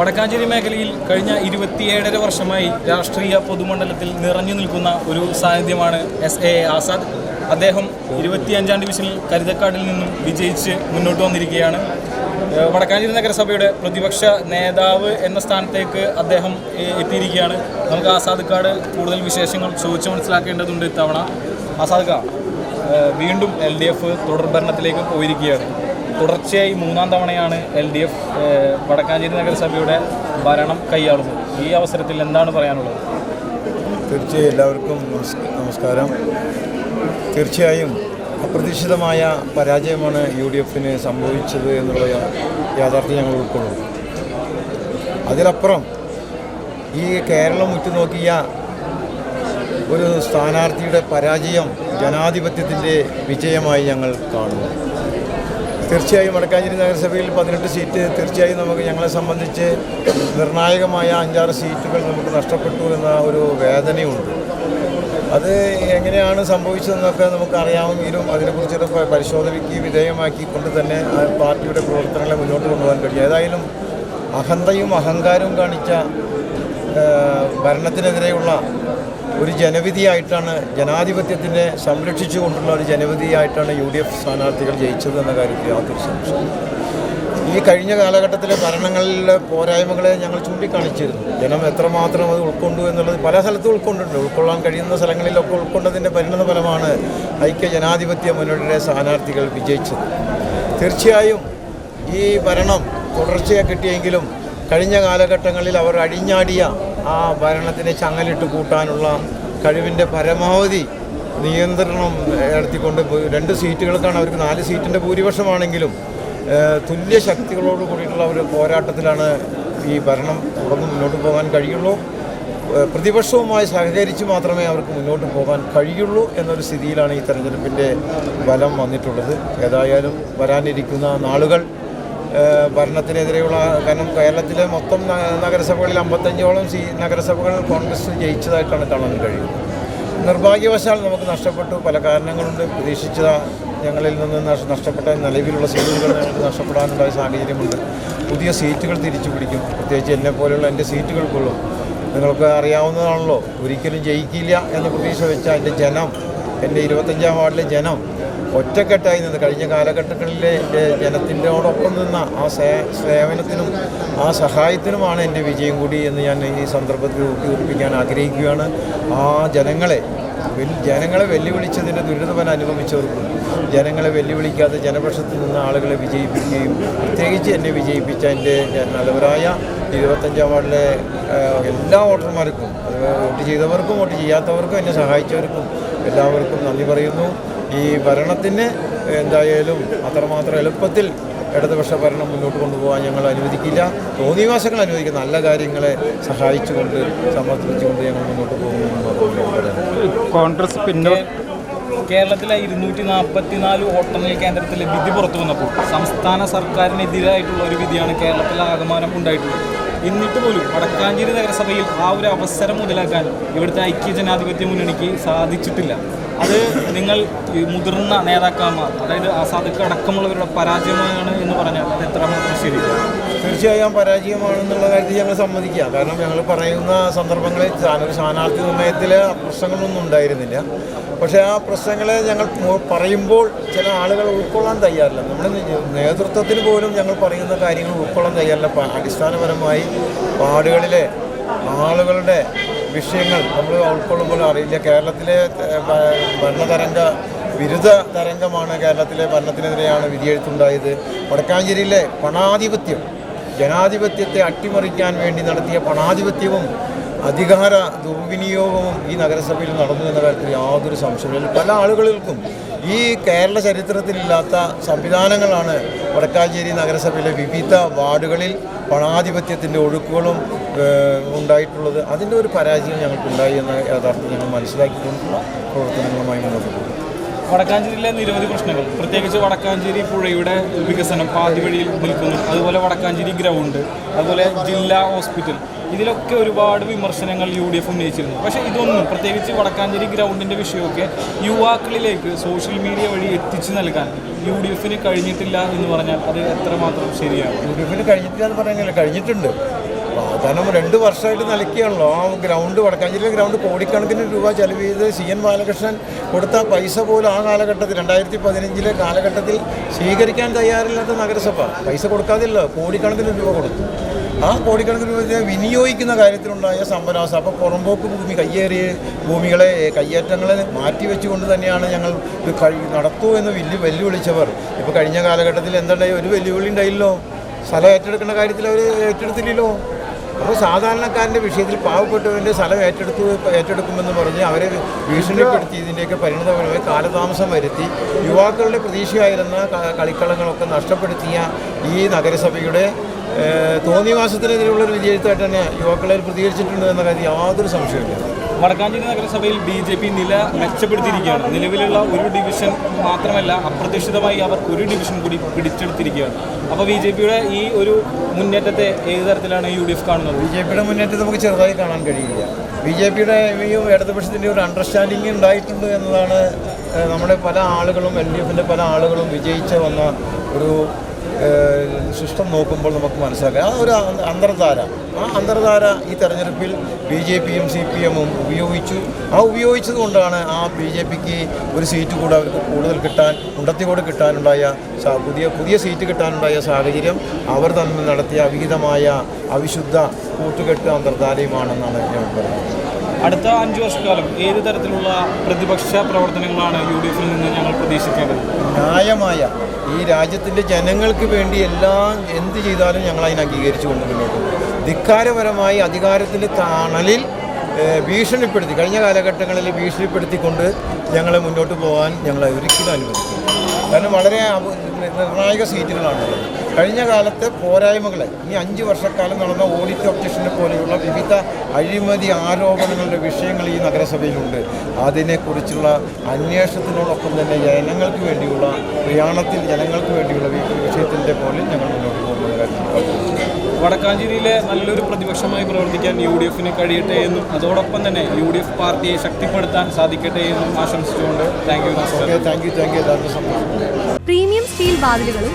വടക്കാഞ്ചേരി മേഖലയിൽ കഴിഞ്ഞ ഇരുപത്തിയേഴര വർഷമായി രാഷ്ട്രീയ പൊതുമണ്ഡലത്തിൽ നിറഞ്ഞു നിൽക്കുന്ന ഒരു സാന്നിധ്യമാണ് എസ് എ ആസാദ്. അദ്ദേഹം ഇരുപത്തിയഞ്ചാം ഡിവിഷനിൽ കരുതക്കാടിൽ നിന്നും വിജയിച്ച് മുന്നോട്ട് വന്നിരിക്കുകയാണ്. വടക്കാഞ്ചേരി നഗരസഭയുടെ പ്രതിപക്ഷ നേതാവ് എന്ന സ്ഥാനത്തേക്ക് അദ്ദേഹം എത്തിയിരിക്കുകയാണ്. നമുക്ക് ആസാദ് കാർഡ് കൂടുതൽ വിശേഷങ്ങൾ ചോദിച്ചു മനസ്സിലാക്കേണ്ടതുണ്ട് ഇത്തവണ. ആസാദ് കാ ഏഹ് വീണ്ടും എൽ ഡി എഫ് തുടർഭരണത്തിലേക്ക് പോയിരിക്കുകയാണ്. തുടർച്ചയായി മൂന്നാം തവണയാണ് എൽ ഡി എഫ് വടക്കാഞ്ചേരി നഗരസഭയുടെ ഭരണം കൈയാളുന്നത്. ഈ അവസരത്തിൽ എന്താണ് പറയാനുള്ളത്? തീർച്ചയായും എല്ലാവർക്കും നമസ്കാരം. തീർച്ചയായും അപ്രതീക്ഷിതമായ പരാജയമാണ് യു ഡി എഫിന് സംഭവിച്ചത് എന്നുള്ള യാഥാർത്ഥ്യം ഞങ്ങൾ ഉൾക്കൊള്ളുന്നു അതിലപ്പുറം ഈ കേരളം ഉറ്റുനോക്കിയ ഒരു സ്ഥാനാർത്ഥിയുടെ പരാജയം ജനാധിപത്യത്തിന്റെ വിജയമായി ഞങ്ങൾ കാണുന്നു. തീർച്ചയായും വടക്കാഞ്ചേരി നഗരസഭയിൽ പതിനെട്ട് സീറ്റ്. തീർച്ചയായും നമുക്ക് ഞങ്ങളെ സംബന്ധിച്ച് നിർണായകമായ അഞ്ചാറ് സീറ്റുകൾ നമുക്ക് നഷ്ടപ്പെട്ടു എന്ന ഒരു വേദനയുണ്ട്. അത് എങ്ങനെയാണ് സംഭവിച്ചതെന്നൊക്കെ നമുക്ക് അറിയാമെങ്കിലും അതിനെക്കുറിച്ചൊരു പരിശോധനയ്ക്ക് വിധേയമാക്കിക്കൊണ്ട് തന്നെ പാർട്ടിയുടെ പ്രവർത്തനങ്ങളെ മുന്നോട്ട് കൊണ്ടുപോകാൻ കഴിയും. ഏതായാലും അഹന്തയും അഹങ്കാരവും കാണിച്ച ഭരണത്തിനെതിരെയുള്ള ഒരു ജനവിധിയായിട്ടാണ് ജനാധിപത്യത്തിനെ സംരക്ഷിച്ചുകൊണ്ടുള്ള ഒരു ജനവിധിയായിട്ടാണ് യു ഡി എഫ് സ്ഥാനാർത്ഥികൾ ജയിച്ചത് എന്ന കാര്യത്തിൽ യാതൊരു സംശയം ഈ കഴിഞ്ഞ കാലഘട്ടത്തിലെ ഭരണങ്ങളിലെ പോരായ്മകളെ ഞങ്ങൾ ചൂണ്ടിക്കാണിച്ചിരുന്നു. ജനം എത്രമാത്രം അത് ഉൾക്കൊണ്ടു എന്നുള്ളത് പല സ്ഥലത്തും ഉൾക്കൊണ്ടിട്ടുണ്ട് ഉൾക്കൊള്ളാൻ കഴിയുന്ന സ്ഥലങ്ങളിലൊക്കെ ഉൾക്കൊണ്ടതിന്റെ പരിണത ഫലമാണ് ഐക്യ ജനാധിപത്യ മുന്നണിയുടെ സ്ഥാനാർത്ഥികൾ വിജയിച്ചത്. തീർച്ചയായും ഈ ഭരണം തുടർച്ചയായി കിട്ടിയെങ്കിലും കഴിഞ്ഞ കാലഘട്ടങ്ങളിൽ അവർ അഴിഞ്ഞാടിയ ആ ഭരണത്തിനെ ചങ്ങലിട്ട് കൂട്ടാനുള്ള കഴിവിന്റെ പരമാവധി നിയന്ത്രണം ഏർത്തിക്കൊണ്ട് രണ്ട് സീറ്റുകൾക്കാണ് അവർക്ക് നാല് സീറ്റിന്റെ ഭൂരിപക്ഷമാണെങ്കിലും തുല്യ ശക്തികളോട് കൂടിയിട്ടുള്ള ഒരു പോരാട്ടത്തിലാണ് ഈ ഭരണം തുടർന്ന് മുന്നോട്ട് പോകാൻ കഴിയുള്ളൂ. പ്രതിപക്ഷവുമായി സഹകരിച്ച് മാത്രമേ അവർക്ക് മുന്നോട്ട് പോകാൻ കഴിയുള്ളൂ എന്നൊരു സ്ഥിതിയിലാണ് ഈ തെരഞ്ഞെടുപ്പിന്റെ ബലം വന്നിട്ടുള്ളത്. ഏതായാലും വരാനിരിക്കുന്ന നാളുകൾ ഭരണത്തിനെതിരെയുള്ള കാരണം കേരളത്തിലെ മൊത്തം നഗരസഭകളിൽ അമ്പത്തഞ്ചോളം സീ നഗരസഭകൾ കോൺഗ്രസ് ജയിച്ചതായിട്ടാണ് കാണാൻ കഴിയുന്നത്. നിർഭാഗ്യവശാൽ നമുക്ക് നഷ്ടപ്പെട്ടു. പല കാരണങ്ങളുണ്ട്. പ്രതീക്ഷിച്ച ഞങ്ങളിൽ നിന്ന് നഷ്- നഷ്ടപ്പെട്ട നിലവിലുള്ള സീറ്റുകൾ ഞങ്ങൾക്ക് നഷ്ടപ്പെടാനുണ്ടായ സാഹചര്യമുണ്ട്. പുതിയ സീറ്റുകൾ തിരിച്ചു പിടിക്കും. പ്രത്യേകിച്ച് എന്നെ പോലെയുള്ള എന്റെ സീറ്റുകൾക്കുള്ളൂ. നിങ്ങൾക്ക് അറിയാവുന്നതാണല്ലോ. ഒരിക്കലും ജയിക്കില്ല എന്ന് പ്രതീക്ഷ വെച്ച എന്റെ ജനം എന്റെ ഇരുപത്തഞ്ചാം വാർഡിലെ ജനം ഒറ്റക്കെട്ടായി നിന്ന് കഴിഞ്ഞ കാലഘട്ടങ്ങളിലെ ജനത്തിന്റെയോടൊപ്പം നിന്ന ആ സേവനത്തിനും ആ സഹായത്തിനുമാണ് എന്റെ വിജയം കൂടി എന്ന് ഞാൻ ഈ സന്ദർഭത്തിൽ ഊട്ടിയുറപ്പിക്കാൻ ആഗ്രഹിക്കുകയാണ്. ആ ജനങ്ങളെ ജനങ്ങളെ വെല്ലുവിളിച്ചതിന്റെ ദുരിതഫലം അനുഭവിച്ചവർക്കും ജനങ്ങളെ വെല്ലുവിളിക്കാതെ ജനപക്ഷത്ത് നിന്ന് ആളുകളെ വിജയിപ്പിക്കുകയും പ്രത്യേകിച്ച് എന്നെ വിജയിപ്പിച്ച എന്റെ നല്ലവരായ ഇരുപത്തഞ്ചാം വാർഡിലെ എല്ലാ വോട്ടർമാർക്കും വോട്ട് ചെയ്തവർക്കും വോട്ട് ചെയ്യാത്തവർക്കും എന്നെ സഹായിച്ചവർക്കും എല്ലാവർക്കും നന്ദി പറയുന്നു. ഈ ഭരണത്തിന് എന്തായാലും അത്രമാത്രം എളുപ്പത്തിൽ ഇടതുപക്ഷ ഭരണം മുന്നോട്ട് കൊണ്ടുപോകാൻ ഞങ്ങൾ അനുവദിക്കില്ല. തോന്നിവാസങ്ങൾ അനുവദിക്കുന്ന നല്ല കാര്യങ്ങളെ സഹായിച്ചുകൊണ്ട് സമർപ്പിച്ചുകൊണ്ട് ഞങ്ങൾ മുന്നോട്ട് പോകുമെന്ന് പറയാനുള്ളൂ കോൺഗ്രസ് പിന്നെ കേരളത്തിലെ ഇരുന്നൂറ്റി നാൽപ്പത്തിനാല് വോട്ടെണ്ണൽ കേന്ദ്രത്തിലെ വിധി പുറത്തു വന്നപ്പോൾ സംസ്ഥാന സർക്കാരിനെതിരായിട്ടുള്ള ഒരു വിധിയാണ് കേരളത്തിൽ ആകമാനം ഉണ്ടായിട്ടുള്ളത്. എന്നിട്ട് പോലും വടക്കാഞ്ചേരി നഗരസഭയിൽ ആ ഒരു അവസരം മുതലാക്കാൻ ഇവിടുത്തെ ഐക്യ ജനാധിപത്യ മുന്നണിക്ക് സാധിച്ചിട്ടില്ല. അത് നിങ്ങൾ മുതിർന്ന നേതാക്കന്മാർ അതായത് ആസാദക്ക് അടക്കമുള്ളവരുടെ പരാജയമാണ് എന്ന് പറഞ്ഞാൽ അത് എത്രമാത്രം ശരിയാണ് തീർച്ചയായും പരാജയമാണെന്നുള്ള കാര്യത്തിൽ ഞങ്ങൾ സമ്മതിക്കുക. കാരണം ഞങ്ങൾ പറയുന്ന സന്ദർഭങ്ങളിൽ സ്ഥാനാർത്ഥി നിർണയത്തിൽ പ്രശ്നങ്ങളൊന്നും ഉണ്ടായിരുന്നില്ല. പക്ഷേ ആ പ്രശ്നങ്ങളെ ഞങ്ങൾ പറയുമ്പോൾ ചില ആളുകൾ ഉൾക്കൊള്ളാൻ തയ്യാറില്ല. നമ്മുടെ നേതൃത്വത്തിൽ പോലും ഞങ്ങൾ പറയുന്ന കാര്യങ്ങൾ ഉൾക്കൊള്ളാൻ തയ്യാറില്ല. അടിസ്ഥാനപരമായി വാർഡുകളിലെ ആളുകളുടെ വിഷയങ്ങൾ നമ്മൾ ഉൾക്കൊള്ളുമ്പോൾ അറിയില്ല. കേരളത്തിലെ ഭരണതരംഗ വിരുദ്ധ തരംഗമാണ് കേരളത്തിലെ ഭരണത്തിനെതിരെയാണ് വിധിയെഴുത്തുണ്ടായത്. വടക്കാഞ്ചേരിയിലെ പണാധിപത്യം ജനാധിപത്യത്തെ അട്ടിമറിക്കാൻ വേണ്ടി നടത്തിയ പണാധിപത്യവും അധികാര ദുർവിനിയോഗവും ഈ നഗരസഭയിൽ നടന്നു എന്ന കാര്യത്തിൽ യാതൊരു സംശയമില്ല പല ആളുകൾക്കും ഈ കേരള ചരിത്രത്തിലില്ലാത്ത സംവിധാനങ്ങളാണ് വടക്കാഞ്ചേരി നഗരസഭയിലെ വിവിധ വാർഡുകളിൽ പണാധിപത്യത്തിന്റെ ഒഴുക്കുകളും ഉണ്ടായിട്ടുള്ളത്. അതിന്റെ ഒരു പരാജയം ഞങ്ങൾക്കുണ്ടായി എന്ന യാഥാർത്ഥ്യം ഞങ്ങൾ മനസ്സിലാക്കിക്കൊണ്ടുള്ള പ്രവർത്തനങ്ങളുമായി മുന്നോട്ട് പോകും. വടക്കാഞ്ചേരിയിലെ നിരവധി പ്രശ്നങ്ങൾ. പ്രത്യേകിച്ച് വടക്കാഞ്ചേരി പുഴയുടെ വികസനം പാതിവഴിയിൽ നിൽക്കുന്നു. അതുപോലെ വടക്കാഞ്ചേരി ഗ്രൗണ്ട് അതുപോലെ ജില്ലാ ഹോസ്പിറ്റൽ. ഇതിലൊക്കെ ഒരുപാട് വിമർശനങ്ങൾ യു ഡി എഫ് ഉന്നയിച്ചിരുന്നു. പക്ഷേ ഇതൊന്നും പ്രത്യേകിച്ച് വടക്കാഞ്ചേരി ഗ്രൗണ്ടിന്റെ വിഷയമൊക്കെ യുവാക്കളിലേക്ക് സോഷ്യൽ മീഡിയ വഴി എത്തിച്ചു നൽകാൻ യു ഡി എഫിന് കഴിഞ്ഞിട്ടില്ല എന്ന് പറഞ്ഞാൽ അത് എത്രമാത്രം ശരിയാണ് യു ഡി എഫിന് കഴിഞ്ഞിട്ടില്ല എന്ന് പറഞ്ഞാൽ കഴിഞ്ഞിട്ടുണ്ട്. കാരണം രണ്ട് വർഷമായിട്ട് നിലയ്ക്കുകയാണല്ലോ. ആ ഗ്രൗണ്ട് വടക്കാഞ്ചേരിയിലെ ഗ്രൗണ്ട് കോടിക്കണക്കിന് രൂപ ചെലവ് ചെയ്ത് സി എൻ ബാലകൃഷ്ണൻ കൊടുത്ത പൈസ പോലും ആ കാലഘട്ടത്തിൽ രണ്ടായിരത്തി പതിനഞ്ചിലെ കാലഘട്ടത്തിൽ സ്വീകരിക്കാൻ തയ്യാറില്ലാത്ത നഗരസഭ പൈസ കൊടുക്കാതില്ല കോടിക്കണക്കിന് രൂപ കൊടുത്തു. ആ കോടിക്കണക്കിന് രൂപ വിനിയോഗിക്കുന്ന കാര്യത്തിലുണ്ടായ സംഭരാസം അപ്പോൾ പുറമ്പോക്ക് ഭൂമി കയ്യേറിയ ഭൂമികളെ കയ്യേറ്റങ്ങളെ മാറ്റിവെച്ചുകൊണ്ട് തന്നെയാണ് ഞങ്ങൾ ഇത് കഴി നടത്തൂ എന്ന് വെല്ലു വെല്ലുവിളിച്ചവർ. ഇപ്പോൾ കഴിഞ്ഞ കാലഘട്ടത്തിൽ എന്തുണ്ടായി? ഒരു വെല്ലുവിളി ഉണ്ടായില്ലോ. സ്ഥലം ഏറ്റെടുക്കുന്ന കാര്യത്തിൽ അവർ ഏറ്റെടുത്തില്ലല്ലോ. അപ്പോൾ സാധാരണക്കാരന്റെ വിഷയത്തിൽ പാവപ്പെട്ടവന്റെ സ്ഥലം ഏറ്റെടുത്തു ഏറ്റെടുക്കുമെന്ന് പറഞ്ഞ് അവരെ ഭീഷണിപ്പെടുത്തി ഇതിന്റെയൊക്കെ പരിണിതപരമായി കാലതാമസം വരുത്തി യുവാക്കളുടെ പ്രതീക്ഷയായിരുന്ന കളിക്കളങ്ങളൊക്കെ നഷ്ടപ്പെടുത്തിയ ഈ നഗരസഭയുടെ ഒരു വിജയത്തായിട്ട് തന്നെ യുവാക്കളെ പ്രതികരിച്ചിട്ടുണ്ട് എന്ന കാര്യം യാതൊരു സംശയമില്ല വടക്കാഞ്ചേരി നഗരസഭയിൽ ബി ജെ പി നില മെച്ചപ്പെടുത്തിയിരിക്കുകയാണ്. നിലവിലുള്ള ഒരു ഡിവിഷൻ മാത്രമല്ല അപ്രതീക്ഷിതമായി അവർ ഒരു ഡിവിഷൻ കൂടി പിടിച്ചെടുത്തിരിക്കുകയാണ്. അപ്പോൾ ബി ജെ പിയുടെ ഈ ഒരു മുന്നേറ്റത്തെ ഏത് തരത്തിലാണ് യു ഡി എഫ് കാണുന്നത്? ബി ജെ പിയുടെ മുന്നേറ്റത്തെ നമുക്ക് ചെറുതായി കാണാൻ കഴിയില്ല. ബി ജെ പിയുടെ ഈ ഇടതുപക്ഷത്തിന്റെ ഒരു അണ്ടർസ്റ്റാൻഡിങ് ഉണ്ടായിട്ടുണ്ട് എന്നതാണ് നമ്മുടെ പല ആളുകളും എൽ ഡി എഫിന്റെ പല ആളുകളും വിജയിച്ച വന്ന ഒരു സിസ്റ്റം നോക്കുമ്പോൾ നമുക്ക് മനസ്സിലാക്കാം. ആ ഒരു അന്തർധാര. ആ അന്തർധാര ഈ തെരഞ്ഞെടുപ്പിൽ ബി ജെ പിയും സി പി എമ്മും ഉപയോഗിച്ചു. ആ ഉപയോഗിച്ചത് കൊണ്ടാണ് ആ ബി ജെ പിക്ക് ഒരു സീറ്റ് കൂടെ അവർക്ക് കൂടുതൽ കിട്ടാൻ ഉണ്ടത്തിയോട് കിട്ടാനുണ്ടായ പുതിയ പുതിയ സീറ്റ് കിട്ടാനുണ്ടായ സാഹചര്യം അവർ തമ്മിൽ നടത്തിയ അവിഹിതമായ അവിശുദ്ധ കൂട്ടുകെട്ട് അന്തർധാരയുമാണെന്നാണ് ഞാൻ പറയുന്നത്. അടുത്ത അഞ്ച് വർഷക്കാലം ഏത് തരത്തിലുള്ള പ്രതിപക്ഷ പ്രവർത്തനങ്ങളാണ് യു ഡി എഫിൽ നിന്ന് ഞങ്ങൾ പ്രതീക്ഷിക്കേണ്ടത്? ന്യായമായ ഈ രാജ്യത്തിന്റെ ജനങ്ങൾക്ക് വേണ്ടി എല്ലാം എന്ത് ചെയ്താലും ഞങ്ങൾ അതിനെ അംഗീകരിച്ചു കൊണ്ട് മുന്നോട്ട് ധിക്കാരപരമായി അധികാരത്തിന്റെ തണലിൽ ഭീഷണിപ്പെടുത്തി കഴിഞ്ഞ കാലഘട്ടങ്ങളിൽ ഭീഷണിപ്പെടുത്തിക്കൊണ്ട് ഞങ്ങളെ മുന്നോട്ട് പോകാൻ ഞങ്ങളെ ഒരിക്കലും അനുവദിക്കും കാരണം വളരെ നിർണായക സീറ്റുകളാണുള്ളത്. കഴിഞ്ഞ കാലത്തെ പോരായ്മകളെ ഈ അഞ്ച് വർഷക്കാലം നടന്ന ഓഡിറ്റ് ഒബ്ജക്ഷനെ പോലെയുള്ള വിവിധ അഴിമതി ആരോപണങ്ങളുടെ വിഷയങ്ങൾ ഈ നഗരസഭയിലുണ്ട്. അതിനെക്കുറിച്ചുള്ള അന്വേഷണത്തിനോടൊപ്പം തന്നെ ജനങ്ങൾക്ക് വേണ്ടിയുള്ള പ്രയാണത്തിൽ ജനങ്ങൾക്ക് വേണ്ടിയുള്ള വിഷയത്തിന്റെ പോലും ഞങ്ങൾ മുന്നോട്ട് പോകുന്നത് വടക്കാഞ്ചേരിയിലെ നല്ലൊരു പ്രതിപക്ഷമായി പ്രവർത്തിക്കാൻ യു ഡി എഫിന് കഴിയട്ടെ എന്നും അതോടൊപ്പം തന്നെ യു ഡി എഫ് പാർട്ടിയെ ശക്തിപ്പെടുത്താൻ സാധിക്കട്ടെ എന്നും ആശംസിച്ചുകൊണ്ട് thank you thank you thank you premium steel വാതിലുകളും